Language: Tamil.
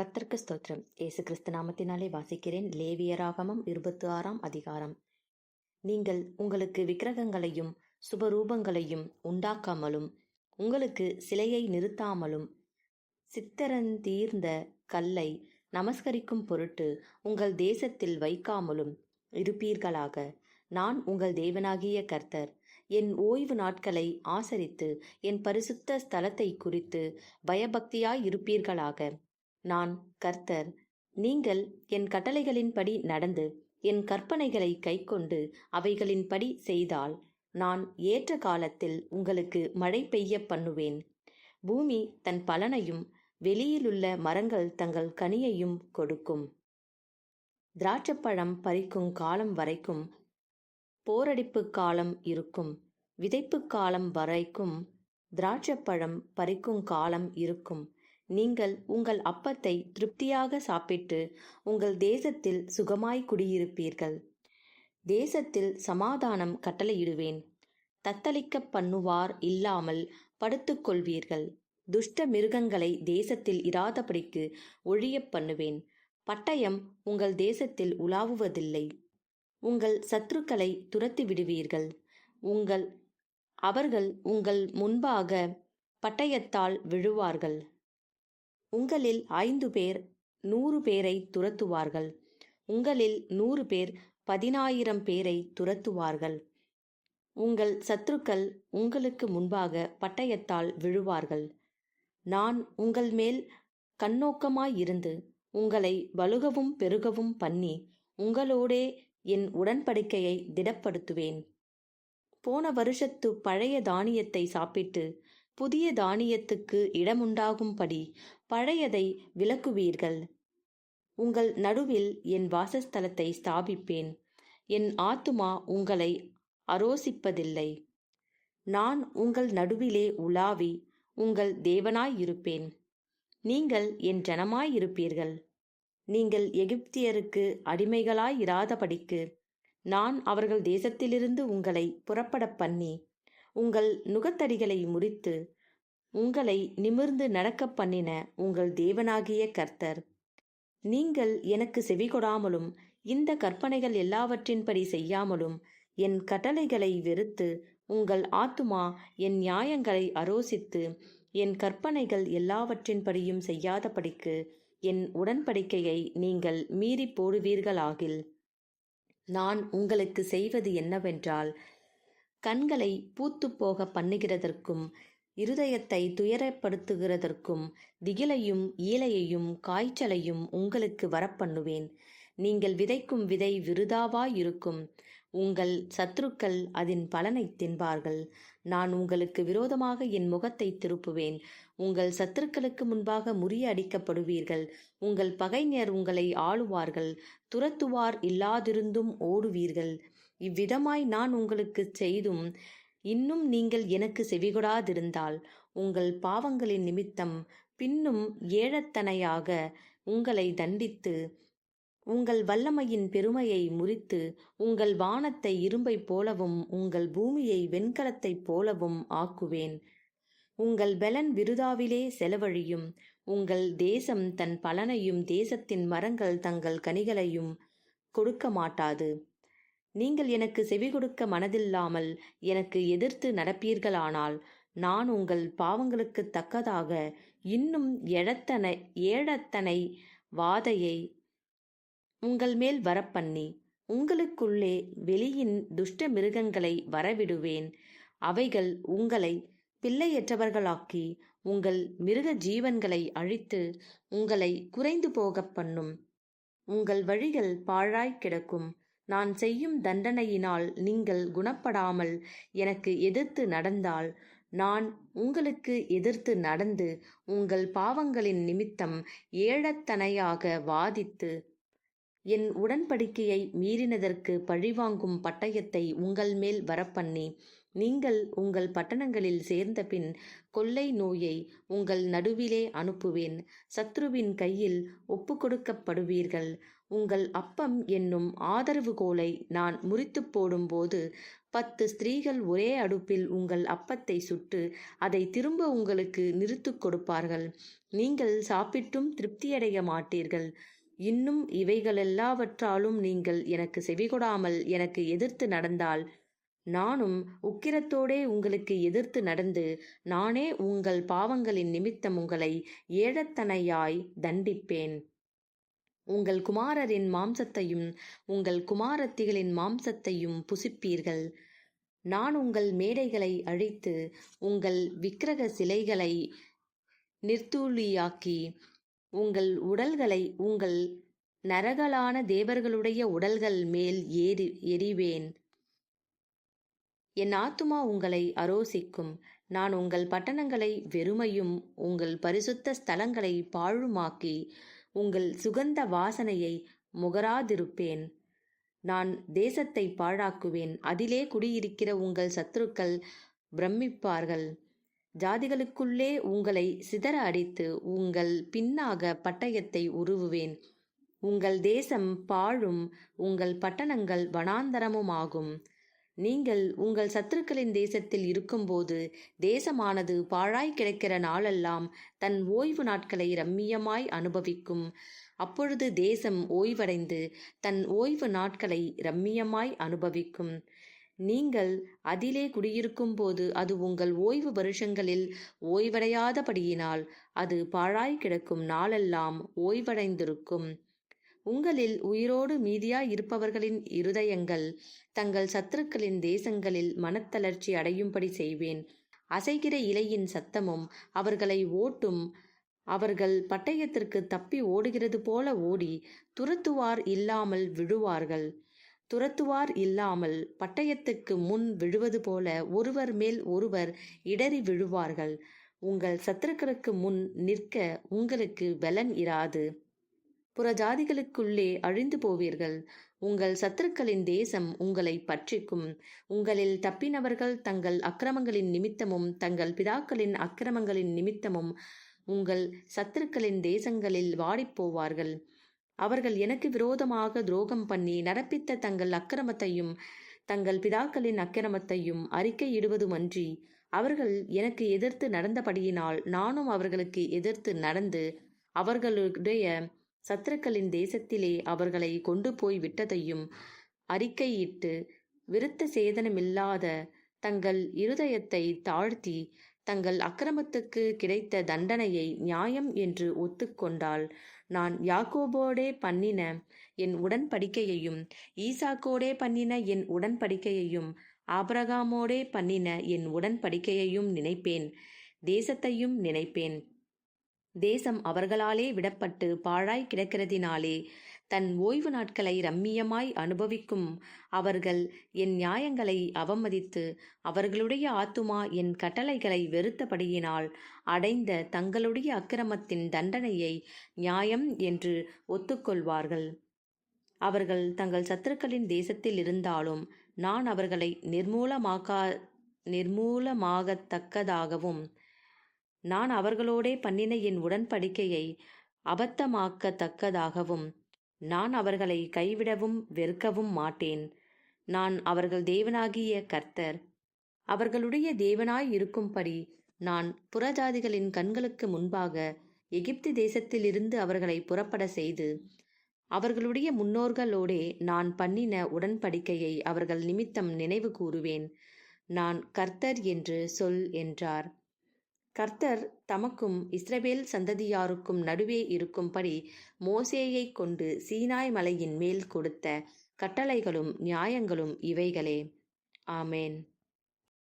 கர்த்தருக்கு ஸ்தோத்திரம். ஏசு கிறிஸ்து நாமத்தினாலே வாசிக்கிறேன். லேவியராகமம் இருபத்தி ஆறாம் அதிகாரம். நீங்கள் உங்களுக்கு விக்கிரகங்களையும் சுபரூபங்களையும் உண்டாக்காமலும் உங்களுக்கு சிலையை நிறுத்தாமலும் சித்தரந்தீர்ந்த கல்லை நமஸ்கரிக்கும் பொருட்டு உங்கள் தேசத்தில் வைக்காமலும் இருப்பீர்களாக. நான் உங்கள் தேவனாகிய கர்த்தர். என் ஓய்வு நாட்களை ஆசரித்து என் பரிசுத்த ஸ்தலத்தை குறித்து பயபக்தியாய் இருப்பீர்களாக. நான் கர்த்தர் நீங்கள் என் கட்டளைகளின்படி நடந்து என் கற்பனைகளை கைக்கொண்டு அவைகளின்படி செய்தால் நான் ஏற்ற காலத்தில் உங்களுக்கு மழை பெய்ய பண்ணுவேன். பூமி தன் பலனையும் வெளியிலுள்ள மரங்கள் தங்கள் கனியையும் கொடுக்கும். திராட்சப்பழம் பறிக்கும் காலம் வரைக்கும் போரடிப்பு காலம் இருக்கும். விதைப்பு காலம் வரைக்கும் திராட்சப்பழம் பறிக்கும் காலம் இருக்கும். நீங்கள் உங்கள் அப்பத்தை திருப்தியாக சாப்பிட்டு உங்கள் தேசத்தில் சுகமாய் குடியிருப்பீர்கள். தேசத்தில் சமாதானம் கட்டளையிடுவேன். தத்தளிக்க பண்ணுவார் இல்லாமல் படுத்துக்கொள்வீர்கள் துஷ்ட மிருகங்களை தேசத்தில் இராதபடிக்கு ஒழியப் பண்ணுவேன். பட்டயம் உங்கள் தேசத்தில் உலாவுவதில்லை. உங்கள் சத்துருக்களை துரத்தி விடுவீர்கள் உங்கள் அவர்கள் உங்கள் முன்பாக பட்டயத்தால் விழுவார்கள். உங்களில் ஐந்து பேர் நூறு பேரை துரத்துவார்கள். உங்களில் நூறு பேர் பதினாயிரம் பேரை துரத்துவார்கள். உங்கள் சத்துருக்கள் உங்களுக்கு முன்பாக பட்டயத்தால் விழுவார்கள். நான் உங்கள் மேல் கண்ணோக்கமாயிருந்து உங்களை வலுகவும் பெருகவும் பண்ணி உங்களோடே என் உடன்படிக்கையை திடப்படுத்துவேன். போன வருஷத்து பழைய தானியத்தை சாப்பிட்டு புதிய தானியத்துக்கு இடமுண்டாகும்படி பழையதை விலக்குவீர்கள் உங்கள் நடுவில் என் வாசஸ்தலத்தை ஸ்தாபிப்பேன். என் ஆத்துமா உங்களை அரோசிப்பதில்லை. நான் உங்கள் நடுவிலே உலாவி உங்கள் தேவனாயிருப்பேன். நீங்கள் என் ஜனமாயிருப்பீர்கள். நீங்கள் எகிப்தியருக்கு அடிமைகளாயிராதபடிக்கு நான் அவர்கள் தேசத்திலிருந்து உங்களை புறப்பட பண்ணி உங்கள் நுகத்தடிகளை முறித்து உங்களை நிமிர்ந்து நடக்கப் பண்ணின உங்கள் தேவனாகிய கர்த்தர். நீங்கள் எனக்கு செவிகொடாமலும் இந்த கற்பனைகள் எல்லாவற்றின்படி செய்யாமலும் என் கட்டளைகளை வெறுத்து உங்கள் ஆத்துமா என் நியாயங்களை அரோசித்து என் கற்பனைகள் எல்லாவற்றின்படியும் செய்யாதபடிக்கு என் உடன்படிக்கையை நீங்கள் மீறி போடுவீர்களாகில். நான் உங்களுக்கு செய்வது என்னவென்றால் கண்களை பூத்து போக பண்ணுகிறதற்கும் இருதயத்தை துயரப்படுத்துகிறதற்கும் திகிலையும் ஈலையையும் காய்ச்சலையும் உங்களுக்கு வரப்பண்ணுவேன் நீங்கள் விதைக்கும் விதை விருதாவாயிருக்கும். உங்கள் சத்துருக்கள் அதன் பலனை தின்பார்கள். நான் உங்களுக்கு விரோதமாக என் முகத்தை திருப்புவேன். உங்கள் சத்துருக்களுக்கு முன்பாக முறியடிக்கப்படுவீர்கள் உங்கள் பகைஞர் உங்களை ஆளுவார்கள். துரத்துவார் இல்லாதிருந்தும் ஓடுவீர்கள். இவ்விதமாய் நான் உங்களுக்கு செய்தும் இன்னும் நீங்கள் எனக்கு செவிகொடாதிருந்தால் உங்கள் பாவங்களின் நிமித்தம் பின்னும் ஏழத்தனையாக உங்களை தண்டித்து உங்கள் வல்லமையின் பெருமையை முறித்து உங்கள் வானத்தை இரும்பைப் போலவும் உங்கள் பூமியை வெண்கலத்தைப் போலவும் ஆக்குவேன். உங்கள் பலன் விருதாவிலே செலவழியும். உங்கள் தேசம் தன் பலனையும் தேசத்தின் மரங்கள் தங்கள் கனிகளையும் கொடுக்க மாட்டாது நீங்கள் எனக்கு செவி கொடுக்க மனதில்லாமல் எனக்கு எதிர்த்து நடப்பீர்களானால் நான் உங்கள் பாவங்களுக்கு தக்கதாக இன்னும் எழத்தனை ஏழத்தனை வாதையை உங்கள் மேல் வரப்பண்ணி உங்களுக்குள்ளே வெளியின் துஷ்ட மிருகங்களை வரவிடுவேன். அவைகள் உங்களை பிள்ளையற்றவர்களாக்கி உங்கள் மிருக ஜீவன்களை அழித்து உங்களை குறைந்து போகப் பண்ணும் உங்கள் வழிகள் பாழாய் கிடக்கும். நான் செய்யும் தண்டனையினால் நீங்கள் குணப்படாமல் எனக்கு எதிர்த்து நடந்தால் நான் உங்களுக்கு எதிர்த்து நடந்து உங்கள் பாவங்களின் நிமித்தம் ஏழத்தனையாக வாதித்து என் உடன்படிக்கையை மீறினதற்கு பழிவாங்கும் பட்டயத்தை உங்கள் மேல் வரப்பண்ணி நீங்கள் உங்கள் பட்டணங்களில் சேர்ந்தபின் கொள்ளை நோயை உங்கள் நடுவிலே அனுப்புவேன். சத்ருவின் கையில் ஒப்புக்கொடுக்கப்படுவீர்கள். உங்கள் அப்பம் என்னும் ஆதரவுகோலை நான் முறித்து போடும்போது பத்து ஸ்திரீகள் ஒரே அடுப்பில் உங்கள் அப்பத்தை சுட்டு அதை திரும்ப உங்களுக்கு நிறுத்துக் கொடுப்பார்கள். நீங்கள் சாப்பிட்டும் திருப்தியடைய மாட்டீர்கள். இன்னும் இவைகளெல்லாவற்றாலும் நீங்கள் எனக்கு செவிகொடாமல் எனக்கு எதிர்த்து நடந்தால் நானும் உக்கிரத்தோடே உங்களுக்கு எதிர்த்து நடந்து நானே உங்கள் பாவங்களின் நிமித்தம் உங்களை ஏழத்தனையாய் தண்டிப்பேன். உங்கள் குமாரரின் மாம்சத்தையும் உங்கள் குமாரத்திகளின் மாம்சத்தையும் புசிப்பீர்கள். நான் உங்கள் மேடைகளை அழித்து உங்கள் விக்கிரக சிலைகளை நிர்த்தூளியாக்கி உங்கள் உடல்களை உங்கள் நரகலான தேவர்களுடைய உடல்கள் மேல் ஏறி எறிவேன். என் ஆத்துமா உங்களை அரோசிக்கும். நான் உங்கள் பட்டணங்களை வெறுமையும் உங்கள் பரிசுத்த ஸ்தலங்களை பாழுமாக்கி உங்கள் சுகந்த வாசனையை முகராதிருப்பேன். நான் தேசத்தை பாழாக்குவேன். அதிலே குடியிருக்கிற உங்கள் சத்துருக்கள் பிரமிப்பார்கள். ஜாதிகளுக்குள்ளே உங்களை சிதற அடித்து உங்கள் பின்னாக பட்டயத்தை உருவுவேன். உங்கள் தேசம் பாழும் உங்கள் பட்டணங்கள் வனாந்தரமுமாகும். நீங்கள் உங்கள் சத்துருக்களின் தேசத்தில் இருக்கும்போது தேசமானது பாழாய் கிடைக்கிற நாளெல்லாம் தன் ஓய்வு நாட்களை ரம்மியமாய் அனுபவிக்கும். அப்பொழுது தேசம் ஓய்வடைந்து தன் ஓய்வு நாட்களை ரம்மியமாய் அனுபவிக்கும். நீங்கள் அதிலே குடியிருக்கும் போது அது உங்கள் ஓய்வு வருஷங்களில் ஓய்வடையாதபடியினால் அது பாழாய் கிடக்கும் நாளெல்லாம் ஓய்வடைந்திருக்கும். உங்களில் உயிரோடு மீதியாய் இருப்பவர்களின் இருதயங்கள் தங்கள் சத்துருக்களின் தேசங்களில் மனத்தளர்ச்சி அடையும்படி செய்வேன். அசைகிற இலையின் சத்தமும் அவர்களை ஓட்டும் அவர்கள் பட்டயத்திற்கு தப்பி ஓடுகிறது போல ஓடி துரத்துவார் இல்லாமல் விழுவார்கள். துரத்துவார் இல்லாமல் பட்டயத்துக்கு முன் விழுவது போல ஒருவர் மேல் ஒருவர் இடறி விழுவார்கள். உங்கள் சத்துருக்களுக்கு முன் நிற்க உங்களுக்கு பலன் இராது. புறஜாதிகளுக்குள்ளே அழிந்து போவீர்கள். உங்கள் சத்துருக்களின் தேசம் உங்களை பற்றிக்கும் உங்களில் தப்பினவர்கள் தங்கள் அக்கிரமங்களின் நிமித்தமும் தங்கள் பிதாக்களின் அக்கிரமங்களின் நிமித்தமும் உங்கள் சத்துருக்களின் தேசங்களில் வாடிப்போவார்கள். அவர்கள் எனக்கு விரோதமாக துரோகம் பண்ணி நடப்பித்த தங்கள் அக்கிரமத்தையும் தங்கள் பிதாக்களின் அக்கிரமத்தையும் அறிக்கையிடுவதுமன்றி அவர்கள் எனக்கு எதிர்த்து நடந்தபடியினால் நானும் அவர்களுக்கு எதிர்த்து நடந்து அவர்களுடைய சத்துருக்களின் தேசத்திலே அவர்களை கொண்டு போய் விட்டதையும் அறிக்கையிட்டு விருத்த சேதனமில்லாத தங்கள் இருதயத்தை தாழ்த்தி தங்கள் அக்கிரமத்துக்கு கிடைத்த தண்டனையை நியாயம் என்று ஒத்துக்கொண்டால் நான் யாக்கோபோடே பண்ணின என் உடன்படிக்கையையும் ஈசாக்கோடே பண்ணின என் உடன்படிக்கையையும் ஆபரகாமோடே பண்ணின என் உடன்படிக்கையையும் நினைப்பேன் தேசத்தையும் நினைப்பேன். தேசம் அவர்களாலே விடப்பட்டு பாழாய் கிடக்கிறதினாலே தன் ஓய்வு நாட்களை ரம்மியமாய் அனுபவிக்கும் அவர்கள் என் நியாயங்களை அவமதித்து அவர்களுடைய ஆத்துமா என் கட்டளைகளை வெறுத்தபடியினால் அடைந்த தங்களுடைய அக்கிரமத்தின் தண்டனையை நியாயம் என்று ஒத்துக்கொள்வார்கள். அவர்கள் தங்கள் சத்துருக்களின் தேசத்தில் இருந்தாலும் நான் அவர்களை நிர்மூலமாக்கா நிர்மூலமாகத்தக்கதாகவும் நான் அவர்களோடே பண்ணின என் உடன்படிக்கையை அபத்தமாக்கத்தக்கதாகவும் நான் அவர்களை கைவிடவும் வெறுக்கவும் மாட்டேன். நான் அவர்கள் தேவனாகிய கர்த்தர். அவர்களுடைய தேவனாய் இருக்கும்படி நான் புறஜாதிகளின் கண்களுக்கு முன்பாக எகிப்து தேசத்திலிருந்து அவர்களை புறப்பட செய்து அவர்களுடைய முன்னோர்களோடே நான் பண்ணின உடன்படிக்கையை அவர்கள் நிமித்தம் நினைவு கூறுவேன். நான் கர்த்தர் என்று சொல் என்றார். கர்த்தர் தமக்கும் இஸ்ரவேல் சந்ததியாருக்கும் நடுவே இருக்கும்படி மோசேயைக் கொண்டு சீனாய் மலையின் மேல் கொடுத்த கட்டளைகளும் நியாயங்களும் இவைகளே. ஆமேன்.